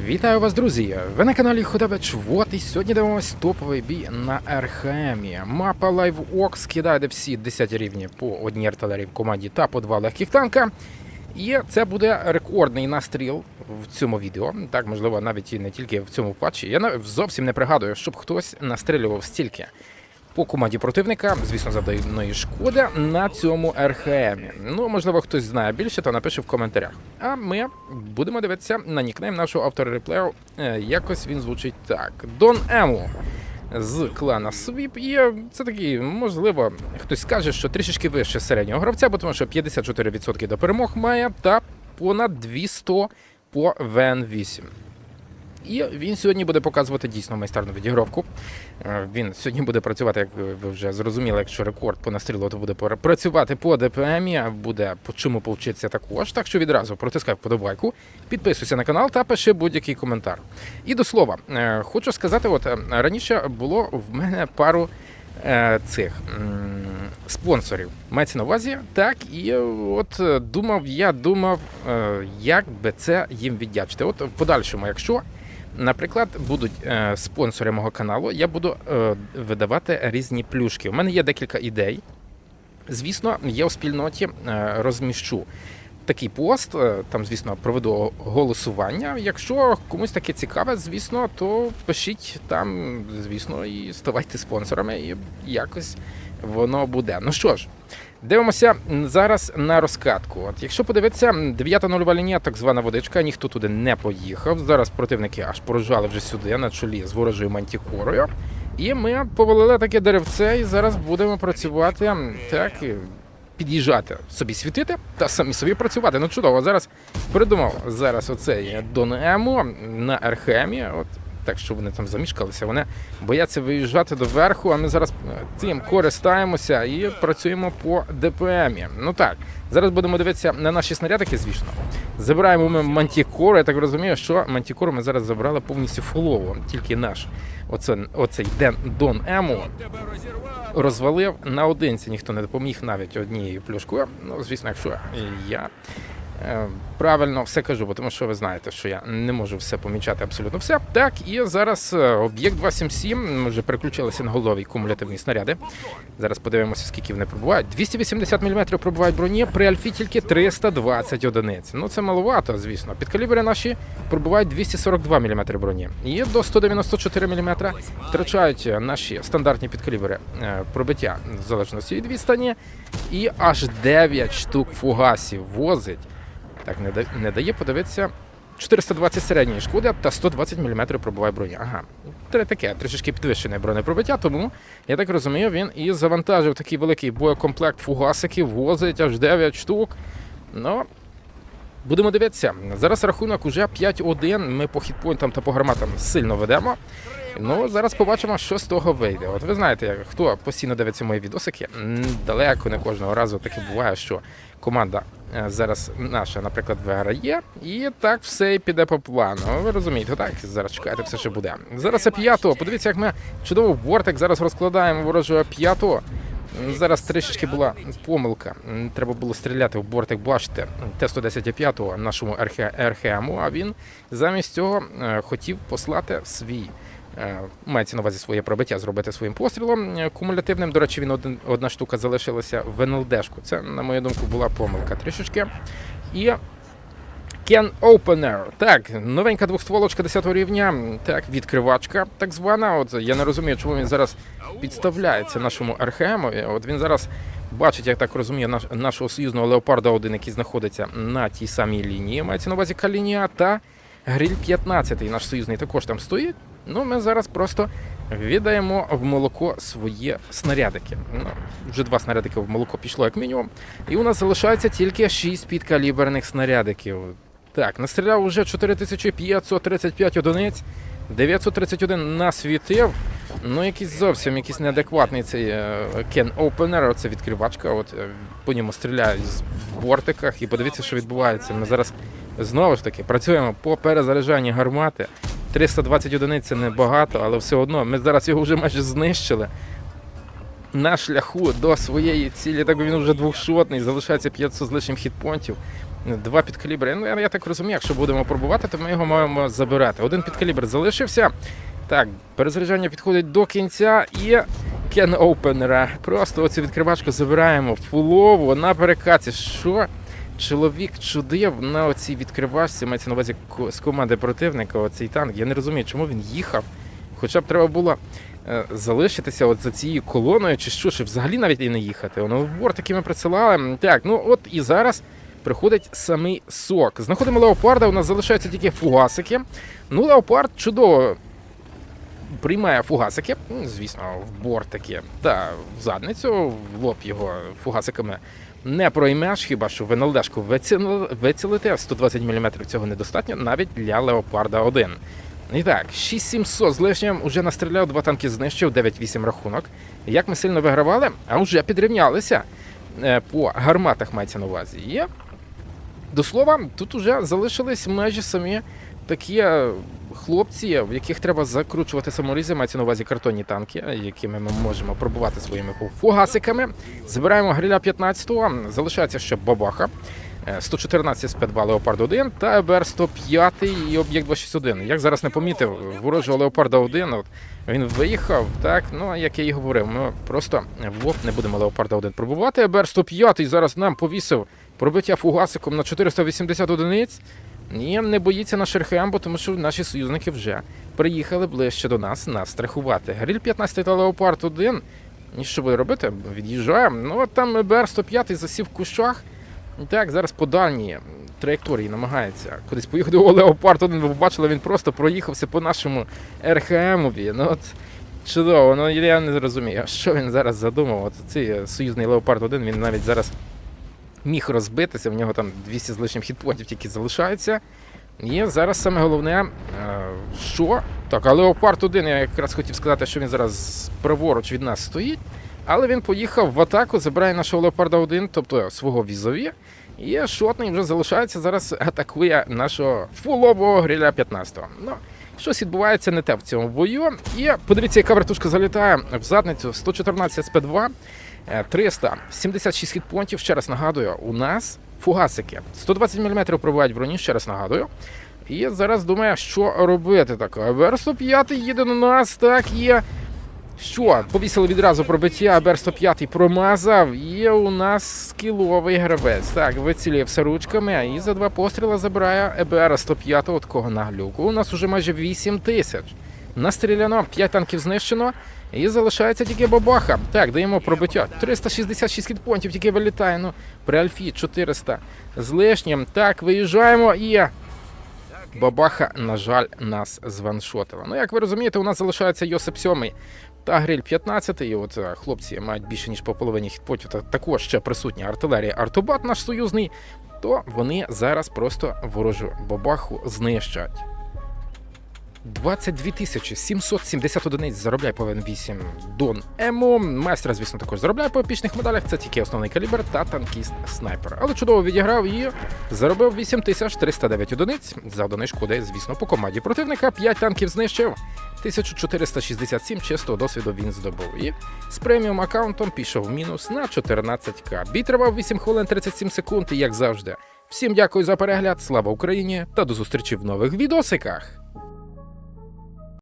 Вітаю вас, друзі! Ви на каналі Вот і сьогодні дивимось топовий бій на Архемі. Мапа LiveOx скидає всі 10 рівні по одній артилерії в команді та по два легких танка. І це буде рекордний настріл в цьому відео. Так, можливо, навіть і не тільки в цьому патчі. Я зовсім не пригадую, щоб хтось настрілював стільки по команді противника, звісно, завданої шкоди на цьому РХМі. Ну, можливо, хтось знає більше, то напише в коментарях. А ми будемо дивитися на нікнейм нашого автора реплею. Е, Якось він звучить так: Дон Ему з клана Свіп. І це такий, можливо, хтось скаже, що трішечки вище середнього гравця, бо тому що 54% до перемог має та понад 200 по ВН8. І він сьогодні буде показувати дійсно майстерну відігровку. Е, Він сьогодні буде працювати, як ви- вже зрозуміли, якщо рекорд по настрілу, то буде працювати по ДПМі, буде по чому повчитися також. Так що відразу протискай вподобайку, підписуйся на канал та пиши будь-який коментар. І до слова, е, хочу сказати, от е, раніше було в мене пару цих спонсорів. Мається на увазі, так, і от думав, я думав, як би це їм віддячити. От в подальшому, якщо Наприклад, будуть е, спонсори мого каналу, я буду е, видавати різні плюшки. У мене є декілька ідей. Звісно, я у спільноті е, розміщу такий пост. Там, звісно, проведу голосування. Якщо комусь таке цікаве, звісно, то пишіть там, звісно, і ставайте спонсорами, і якось воно буде. Ну що ж. Дивимося зараз на розкатку. От якщо подивитися, 9 нульова лінія, так звана водичка, ніхто туди не поїхав. Зараз противники аж порожали вже сюди на чолі з ворожою мантікорою. І ми повалили таке деревце, і зараз будемо працювати так. Під'їжджати собі світити та самі собі працювати. Ну чудово, зараз придумав зараз оцей Дон на Архемі. От так що вони там замішкалися. Вони бояться виїжджати до верху, а ми зараз е, цим користаємося і працюємо по ДПМі. Ну так, зараз будемо дивитися на наші снарядики, звісно. Забираємо ми мантікору. Я так розумію, що мантікору ми зараз забрали повністю фулово. Тільки наш оце, оцей Ден Дон Ему розвалив наодинці. Ніхто не допоміг навіть однією плюшкою. Ну, звісно, якщо я. Е, Правильно все кажу, тому що ви знаєте, що я не можу все помічати абсолютно все. Так, і зараз е, об'єкт 277. Ми вже переключилися на голові кумулятивні снаряди. Зараз подивимося, скільки вони пробувають. 280 мм пробувають броні, при альфі тільки 320 одиниць. Ну це маловато, звісно. Підкалібри наші пробувають 242 мм броні. І до 194 мм втрачають наші стандартні підкалібри е, пробиття в залежності від відстані. І аж 9 штук фугасів возить. Так, не, да- не дає подивитися. 420 середньої шкоди та 120 мм пробуває броня. Ага. Тре таке, трішечки підвищене бронепробиття, тому я так розумію, він і завантажив такий великий боєкомплект фугасиків, возить аж 9 штук. Ну, будемо дивитися. Зараз рахунок уже 5-1. Ми по хітпойнтам та по гарматам сильно ведемо. Ну, зараз побачимо, що з того вийде. От ви знаєте, хто постійно дивиться мої відосики, далеко не кожного разу таке буває, що команда зараз наша, наприклад, виграє, і так все і піде по плану. Ви розумієте, так? Зараз чекайте, все що буде. Зараз п'ятого. Подивіться, як ми чудово вортик зараз розкладаємо ворожого п'ятого. Зараз трішечки була помилка. Треба було стріляти в бортик башти Т-110-5 нашому РХМу, а він замість цього е, хотів послати свій. Е, Мається на увазі своє пробиття зробити своїм пострілом е, кумулятивним. До речі, він один, одна штука залишилася в НЛДшку. Це, на мою думку, була помилка трішечки. І Ken Opener. Так, новенька двохстволочка 10 рівня. Так, відкривачка, так звана. От я не розумію, чому він зараз підставляється нашому РХМу. От він зараз бачить, я так розумію, наш, нашого союзного Леопарда 1, який знаходиться на тій самій лінії. Мається на увазі Калінія та Гриль 15, наш союзний також там стоїть. Ну, ми зараз просто віддаємо в молоко свої снарядики. Ну, вже два снарядики в молоко пішло як мінімум. І у нас залишається тільки 6 підкаліберних снарядиків. Так, настріляв уже 4535 одиниць, 931 насвітив. Ну, якийсь зовсім якийсь неадекватний цей е, Ken Opener, це відкривачка. От е, по ньому стріляють в бортиках. І подивіться, що відбувається. Ми зараз знову ж таки працюємо по перезаряджанні гармати. 320 одиниць це небагато, але все одно ми зараз його вже майже знищили. На шляху до своєї цілі, так він вже двохшотний, залишається 500 з лишнім хітпонтів. Два підкалібри. Ну, я, так розумію, якщо будемо пробувати, то ми його маємо забирати. Один підкалібр залишився. Так, перезаряджання підходить до кінця і Кен Опенера. Просто оцю відкривачку забираємо фулову на перекаті. Що чоловік чудив на оцій відкривачці, мається на увазі з команди противника, оцей танк. Я не розумію, чому він їхав. Хоча б треба було е, залишитися от за цією колоною, чи що, чи взагалі навіть і не їхати. Воно в борт таки ми присилали. Так, ну от і зараз приходить самий сок. Знаходимо леопарда, у нас залишаються тільки фугасики. Ну, леопард чудово приймає фугасики, ну, звісно, в борт та в задницю, в лоб його фугасиками не проймеш, хіба що в НЛДшку виціли- вицілити, 120 мм цього недостатньо навіть для Леопарда 1. І так, 6700 з лишнім уже настріляв, два танки знищив, 9-8 рахунок. Як ми сильно вигравали, а вже підрівнялися е, по гарматах мається на увазі. І до слова, тут уже залишились майже самі такі е, хлопці, в яких треба закручувати саморізи, мається на увазі картонні танки, е, якими ми можемо пробувати своїми фугасиками. Забираємо гриля 15-го, залишається ще бабаха. е, 114 з 2 Леопард 1 та ЕБР 105 і об'єкт 261. Як зараз не помітив, ворожого Леопарда 1, от він виїхав, так, ну як я і говорив, ми просто в лоб не будемо Леопарда 1 пробувати. ЕБР 105 зараз нам повісив пробиття фугасиком на 480 одиниць. І не боїться наш Ерхембо, тому що наші союзники вже приїхали ближче до нас нас страхувати. Гриль 15 та Леопард 1. І що буде робити? Від'їжджаємо. Ну от там ЕБР 105 засів в кущах. Так, зараз по дальній траєкторії намагається кудись поїхати. О, Леопард 1, ви побачили, він просто проїхався по нашому РХМові. Ну от чудово, ну я не розумію, що він зараз задумав. От цей союзний Леопард 1, він навіть зараз міг розбитися, в нього там 200 з лишнім хітпонтів тільки залишається. І зараз саме головне, е, що. Так, а Леопард 1, я якраз хотів сказати, що він зараз праворуч від нас стоїть. Але він поїхав в атаку, забирає нашого Леопарда 1, тобто свого візові. І шотний вже залишається, зараз атакує нашого фулового гриля 15-го. Ну, щось відбувається не те в цьому бою. І подивіться, яка вертушка залітає в задницю 114 СП2. Е, 376 хітпонтів. Ще раз нагадую, у нас фугасики. 120 мм пробувають броні, ще раз нагадую. І зараз думаю, що робити. Так, Абер 105 їде на нас, так є. Що? Повісили відразу пробиття, Абер 105 промазав. І у нас скіловий гравець. Так, вицілює все ручками, і за два постріли забирає ЕБР 105 от кого на глюку. У нас уже майже 8 тисяч. Настріляно, 5 танків знищено. І залишається тільки бабаха. Так, даємо пробиття. 366 хітпонтів тільки вилітає. Ну, при Альфі 400 з лишнім. Так, виїжджаємо і. Бабаха, на жаль, нас званшотила. Ну, як ви розумієте, у нас залишається Йосип 7 та Гриль 15. І от е, хлопці мають більше ніж по половині хітпотів. Та також ще присутня артилерія Артобат, наш союзний. То вони зараз просто ворожу бабаху знищать. 22 тисячі 770 одиниць заробляє повинен 8 Дон Емо. Майстра, звісно, також заробляє по епічних медалях. Це тільки основний калібр та танкіст снайпер. Але чудово відіграв і заробив 8309 одиниць. Завданої шкоди, звісно, по команді противника. 5 танків знищив. 1467 чистого досвіду він здобув. І з преміум аккаунтом пішов в мінус на 14к. Бій тривав 8 хвилин 37 секунд, і як завжди. Всім дякую за перегляд, слава Україні та до зустрічі в нових відосиках!